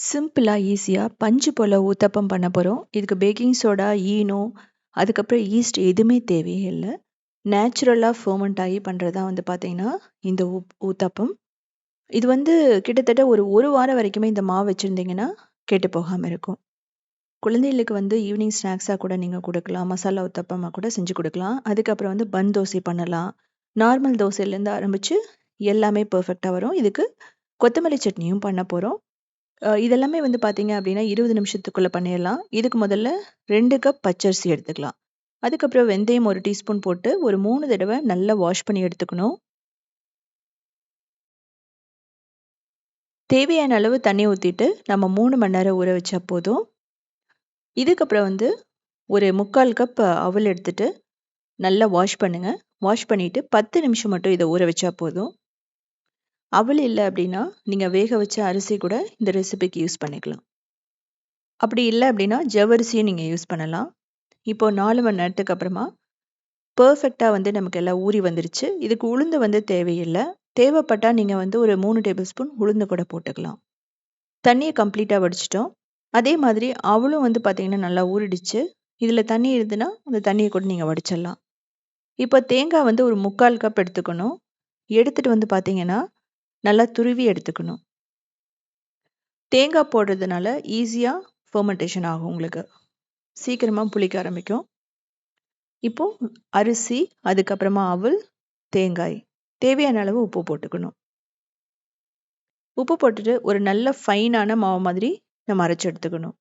சிம்பிளாக ஈஸியாக பஞ்சு போல் ஊத்தப்பம் பண்ண போகிறோம் இதுக்கு பேக்கிங் சோடா, ஈனோ, அதுக்கப்புறம் ஈஸ்ட் எதுவுமே தேவையே இல்லை நேச்சுரலாக ஃபர்மெண்ட் ஆகி பண்ணுறதா தான் வந்து பார்த்திங்கன்னா இந்த ஊப் ஊத்தப்பம். இது வந்து கிட்டத்தட்ட ஒரு ஒரு வாரம் வரைக்குமே இந்த மாவு வச்சுருந்தீங்கன்னா கெட்டு போகாமல் இருக்கும். குழந்தைகளுக்கு வந்து ஈவினிங் ஸ்நாக்ஸாக கூட நீங்கள் கொடுக்கலாம் மசாலா உத்தப்பமாக கூட செஞ்சு கொடுக்கலாம் அதுக்கப்புறம் வந்து பன் தோசை பண்ணலாம். நார்மல் தோசையிலேருந்து ஆரம்பித்து எல்லாமே பர்ஃபெக்டாக வரும். இதுக்கு கொத்தமல்லி சட்னியும் பண்ண போகிறோம் இதெல்லாமே வந்து பார்த்தீங்க அப்டின்னா, 20 நிமிஷத்துக்குள்ள பண்ணிடலாம் இதுக்கு முதல்ல ரெண்டு கப் பச்சரிசி எடுத்துக்கலாம். அதுக்கப்புறம் வெந்தயம் ஒரு டீஸ்பூன் போட்டு ஒரு மூணு தடவை நல்லா வாஷ் பண்ணி எடுத்துக்கணும். தேவையான அளவு தண்ணி ஊத்திட்டு, நம்ம மூணு மணி நேரம் ஊற வச்சா போதும். இதுக்கப்புறம் வந்து ஒரு 3/4 கப் அவல் எடுத்துட்டு, நல்லா வாஷ் பண்ணுங்க. வாஷ் பண்ணிட்டு 10 நிமிஷம் மட்டும் இதை ஊற வச்சா போதும். அவல் இல்லை அப்படின்னா நீங்கள் வேக வச்ச அரிசி கூட இந்த ரெசிபிக்கு யூஸ் பண்ணிக்கலாம். அப்படி இல்லை அப்படின்னா ஜவ்வரிசியும் நீங்கள் யூஸ் பண்ணலாம். இப்போது நாலு மணி நேரத்துக்கு அப்புறமா, பர்ஃபெக்டாக வந்து நமக்கு எல்லாம் ஊறி வந்துருச்சு. இதுக்கு உளுந்து வந்து தேவையில்லை தேவைப்பட்டா நீங்கள் வந்து ஒரு மூணு டேபிள் ஸ்பூன் உளுந்து கூட போட்டுக்கலாம். தண்ணியை கம்ப்ளீட்டாக வடிச்சிட்டோம் அதே மாதிரி அவளும் வந்து பார்த்திங்கன்னா நல்லா ஊறிடுச்சு. இதில் தண்ணி இருந்துன்னா, அந்த தண்ணியை கூட நீங்கள் வடிச்சிடலாம். இப்போ தேங்காய் வந்து ஒரு 3/4 கப் எடுத்துக்கணும். எடுத்துட்டு வந்து பார்த்தீங்கன்னா, நல்லா துருவி எடுத்துக்கணும். தேங்காய் போடுறதுனால ஈஸியா ஃபெர்மென்டேஷன் ஆகும் உங்களுக்கு. சீக்கிரமா புளிக்க ஆரம்பிக்கும். இப்போ அரிசி, அதுக்கப்புறமா அவல், தேங்காய். தேவையான அளவு உப்பு போட்டுக்கணும். உப்பு போட்டுட்டு ஒரு நல்ல ஃபைனான மாவு மாதிரி நம்ம அரைச்சு எடுத்துக்கணும்.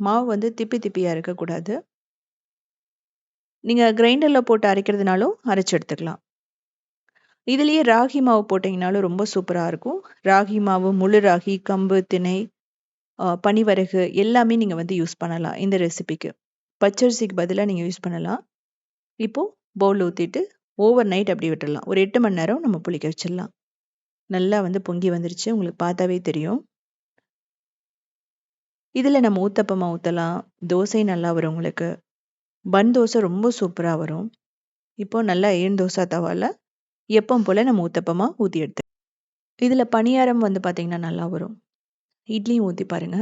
மாவு வந்து திப்பி திப்பியாக இருக்கக்கூடாது. நீங்க கிரைண்டர்ல போட்டு அரைக்கிறதுனாலும் அரைச்சு எடுத்துக்கலாம். இதுலேயே ராகி மாவு போட்டிங்கனாலும் ரொம்ப சூப்பராக இருக்கும். ராகி மாவு, முழு ராகி, கம்பு, திணை, பனிவரகு எல்லாமே நீங்கள் வந்து யூஸ் பண்ணலாம் இந்த ரெசிபிக்கு. பச்சரிசிக்கு பதிலாக நீங்கள் யூஸ் பண்ணலாம். இப்போது பவுல் ஊற்றிட்டு ஓவர் நைட் அப்படி விட்டுடலாம் ஒரு எட்டு மணி நேரம் நம்ம புளிக்க வச்சிடலாம். நல்லா வந்து பொங்கி வந்துருச்சு. உங்களுக்கு பார்த்தாவே தெரியும். இதில் நம்ம ஊத்தப்பமாக ஊற்றலாம் தோசை நல்லா வரும் உங்களுக்கு. பன் தோசை ரொம்ப சூப்பராக வரும். இப்போ நல்லா ஏன் தோசை தவால எப்பவும் போல நம்ம ஊத்தப்பமா ஊத்தி எடுத்து இதுல பணியாரம் வந்து பார்த்திங்கன்னா நல்லா வரும். இட்லியும் ஊத்தி பாருங்க.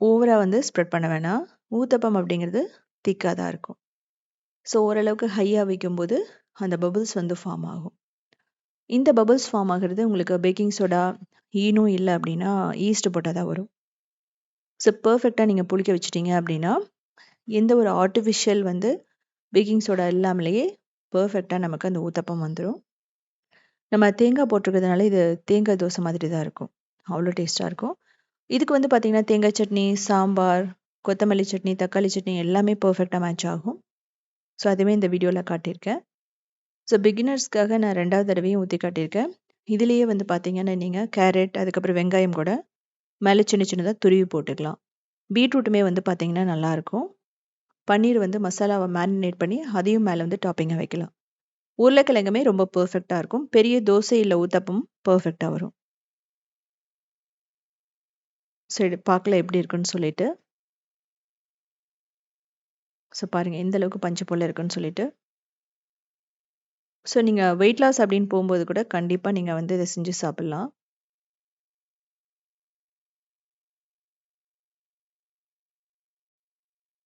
ஓவரா வந்து ஸ்ப்ரெட் பண்ண வேணாம். ஊத்தப்பம் அப்படிங்கிறது திக்காக தான் இருக்கும். ஸோ ஓரளவுக்கு ஹையாக வைக்கும்போது அந்த பபுள்ஸ் வந்து ஃபார்ம் ஆகும். இந்த பபுள்ஸ் ஃபார்ம் ஆகிறது உங்களுக்கு பேக்கிங் சோடா, ஈனும் இல்லை அப்படின்னா, ஈஸ்ட் போட்டால் தான் வரும். ஸோ பர்ஃபெக்டாக நீங்கள் புளிக்க வச்சுட்டீங்க அப்படின்னா, எந்த ஒரு ஆர்ட்டிஃபிஷியல் வந்து பேக்கிங் சோடா இல்லாமலேயே பர்ஃபெக்டாக நமக்கு அந்த ஊத்தப்பம் வந்துடும் நம்ம தேங்காய் போட்டிருக்கிறதுனால இது தேங்காய் தோசை மாதிரி தான் இருக்கும். அவ்வளோ டேஸ்ட்டாக இருக்கும். இதுக்கு வந்து பார்த்தீங்கன்னா, தேங்காய் சட்னி, சாம்பார், கொத்தமல்லி சட்னி, தக்காளி சட்னி எல்லாமே பர்ஃபெக்டாக மேட்ச் ஆகும். ஸோ அதுவே இந்த வீடியோவில் காட்டியிருக்கேன். ஸோ பிகினர்ஸ்க்காக நான் ரெண்டாவது தடவையும் ஊற்றி காட்டியிருக்கேன். இதுலேயே வந்து பார்த்தீங்கன்னா, நீங்கள் கேரட், அதுக்கப்புறம் வெங்காயம் கூட மேலே சின்ன சின்னதாக துருவி போட்டுக்கலாம். பீட்ரூட்டுமே வந்து பார்த்தீங்கன்னா நல்லாயிருக்கும். பன்னீர் வந்து மசாலாவை மேரினேட் பண்ணி அதையும் மேலே வந்து டாப்பிங்காக வைக்கலாம். உருளைக்கிழங்குமே ரொம்ப பர்ஃபெக்டாக இருக்கும். பெரிய தோசை இல்லை ஊத்தப்பம் பெர்ஃபெக்ட்டா வரும். சரி பார்க்கல எப்படி இருக்குன்னு சொல்லிட்டு. ஸோ பாருங்கள் எந்த அளவுக்கு பஞ்சு போல் இருக்குன்னு சொல்லிட்டு. ஸோ நீங்கள் வெயிட் லாஸ் அப்படின்னு போகும்போது கூட கண்டிப்பாக நீங்கள் வந்து இதை செஞ்சு சாப்பிட்லாம்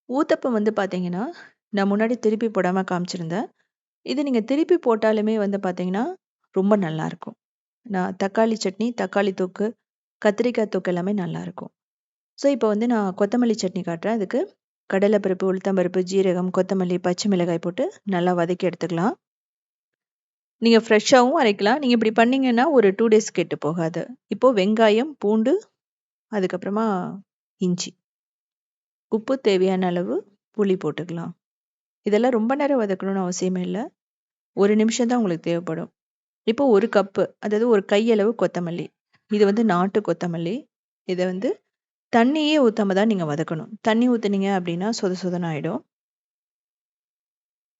ஊத்தப்பம் வந்து பார்த்தீங்கன்னா, நான் முன்னாடி திருப்பி போடாம காமிச்சிருந்தேன். இது நீங்க திருப்பி போட்டாலுமே வந்து பார்த்தீங்கன்னா, ரொம்ப நல்லாயிருக்கும். நான் தக்காளி சட்னி, தக்காளி தொக்கு, கத்திரிக்காய் தொக்கு எல்லாமே நல்லாயிருக்கும். ஸோ இப்போ வந்து நான் கொத்தமல்லி சட்னி காட்டுறேன். அதுக்கு கடலை பருப்பு, உளுத்தம் பருப்பு, ஜீரகம், கொத்தமல்லி, பச்சை மிளகாய் போட்டு நல்லா வதக்கி எடுத்துக்கலாம். நீங்க ஃப்ரெஷ்ஷாவும் அரைக்கலாம். நீங்க இப்படி பண்ணீங்கன்னா ஒரு 2 டேஸ் கெட்டு போகாது. இப்போ வெங்காயம், பூண்டு, அதுக்கப்புறமா இஞ்சி. உப்பு தேவையான அளவு, புளி போட்டுக்கலாம். இதெல்லாம் ரொம்ப நேரம் வதக்கணும்னு அவசியமே இல்லை ஒரு நிமிஷம் தான் உங்களுக்கு தேவைப்படும். இப்போ ஒரு கப்பு அதாவது ஒரு கையளவு கொத்தமல்லி. இது வந்து நாட்டு கொத்தமல்லி. இதை வந்து தண்ணியே ஊற்றாம தான் நீங்கள் வதக்கணும். தண்ணி ஊற்றுனீங்க அப்படின்னா சொத சொதன ஆகிடும்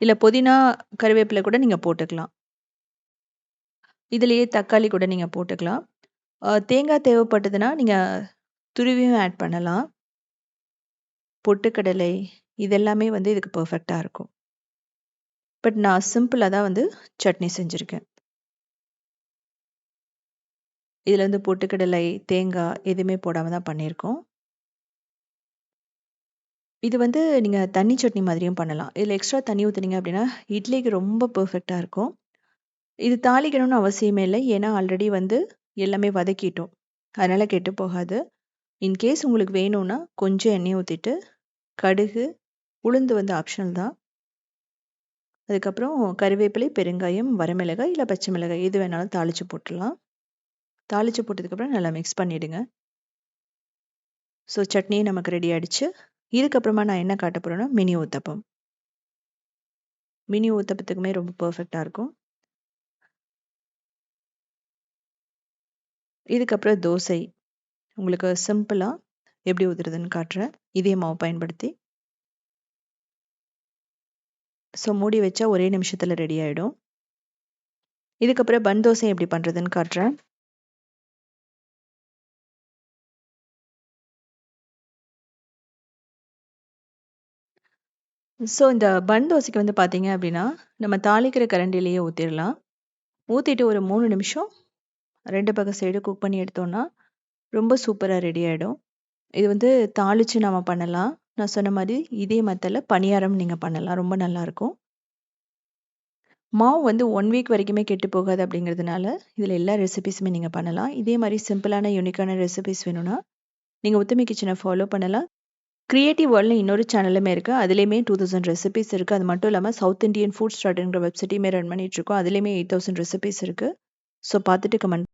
இல்லை புதினா, கருவேப்பிலை கூட நீங்கள் போட்டுக்கலாம். இதுலேயே தக்காளி கூட நீங்கள் போட்டுக்கலாம். தேங்காய் தேவைப்பட்டதுன்னா, நீங்கள் துருவியும் ஆட் பண்ணலாம். பொட்டுக்கடலை இதெல்லாமே வந்து இதுக்கு பர்ஃபெக்டாக இருக்கும். பட் நான் சிம்பிளாக தான் வந்து சட்னி செஞ்சிருக்கேன். இதில் வந்து பொட்டுக்கடலை தேங்காய் எதுவுமே போடாமல் தான் பண்ணியிருக்கோம். இது வந்து நீங்கள் தண்ணி சட்னி மாதிரியும் பண்ணலாம். இதில் எக்ஸ்ட்ரா தண்ணி ஊற்றுனீங்க அப்படின்னா இட்லிக்கு ரொம்ப பர்ஃபெக்டாக இருக்கும். இது தாளிக்கணும்னு அவசியமே இல்லை. ஏன்னா ஆல்ரெடி வந்து எல்லாமே வதக்கிட்டோம். அதனால் கெட்டு போகாது. இன்கேஸ் உங்களுக்கு வேணும்னா கொஞ்சம் எண்ணெய் ஊற்றிட்டு கடுகு உளுந்து வந்து ஆப்ஷனல் தான். அதுக்கப்புறம் கருவேப்பிலை பெருங்காயம் வரமிளகாய் இல்லை பச்சை மிளகாய் எது வேணாலும் தாளித்து போட்டுடலாம். தாளித்து போட்டதுக்கப்புறம் நல்லா மிக்ஸ் பண்ணிவிடுங்க ஸோ சட்னி நமக்கு ரெடி ஆகிடுச்சு இதுக்கப்புறமா நான் என்ன காட்ட போகிறேன்னா மினி ஊத்தப்பம். மினி ஊத்தப்பத்துக்குமே ரொம்ப பர்ஃபெக்டாக இருக்கும். இதுக்கப்புறம் தோசை. உங்களுக்கு சிம்பிளாக எப்படி ஊற்றுறதுன்னு காட்டுறேன் இதே மாவு பயன்படுத்தி. ஸோ மூடி வச்சா ஒரே நிமிஷத்தில் ரெடி ஆகிடும் இதுக்கப்புறம் பன் தோசை எப்படி பண்ணுறதுன்னு காட்டுறேன் ஸோ இந்த பன் தோசைக்கு வந்து பார்த்தீங்க அப்படின்னா நம்ம தாளிக்கிற கரண்டிலேயே ஊற்றிடலாம் ஊற்றிட்டு ஒரு மூணு நிமிஷம் ரெண்டு பக்கம் சைடு குக் பண்ணி எடுத்தோன்னா ரொம்ப சூப்பராக ரெடி ஆகிடும் இது வந்து தாளித்து நம்ம பண்ணலாம். நான் சொன்ன மாதிரி இதே மெத்தடில் பணியாரம் நீங்கள் பண்ணலாம். ரொம்ப நல்லாயிருக்கும் மாவு வந்து ஒன் வீக் வரைக்குமே கெட்டு போகாது அப்படிங்கிறதுனால இதில் எல்லா ரெசிபீஸுமே நீங்கள் பண்ணலாம். இதே மாதிரி சிம்பிளான யூனிக்கான ரெசிபிஸ் வேணும்னா நீங்கள் உத்தமி கிச்சனை ஃபாலோ பண்ணலாம். கிரியேட்டிவ் வேர்ல்டில் இன்னொரு சேனலுமே இருக்குது அதுலேயுமே டூ தௌசண்ட் ரெசிபிஸ் இருக்குது அது மட்டும் இல்லாமல் சவுத் இந்தியன் ஃபுட் ஸ்டார்ட்ங்கிற வெப்சைட்டையுமே ரன் பண்ணிகிட்ருக்கோம் அதுலேயுமே எயிட் தௌசண்ட் ரெசிபிஸ் இருக்குது ஸோ பார்த்துட்டு கமெண்ட்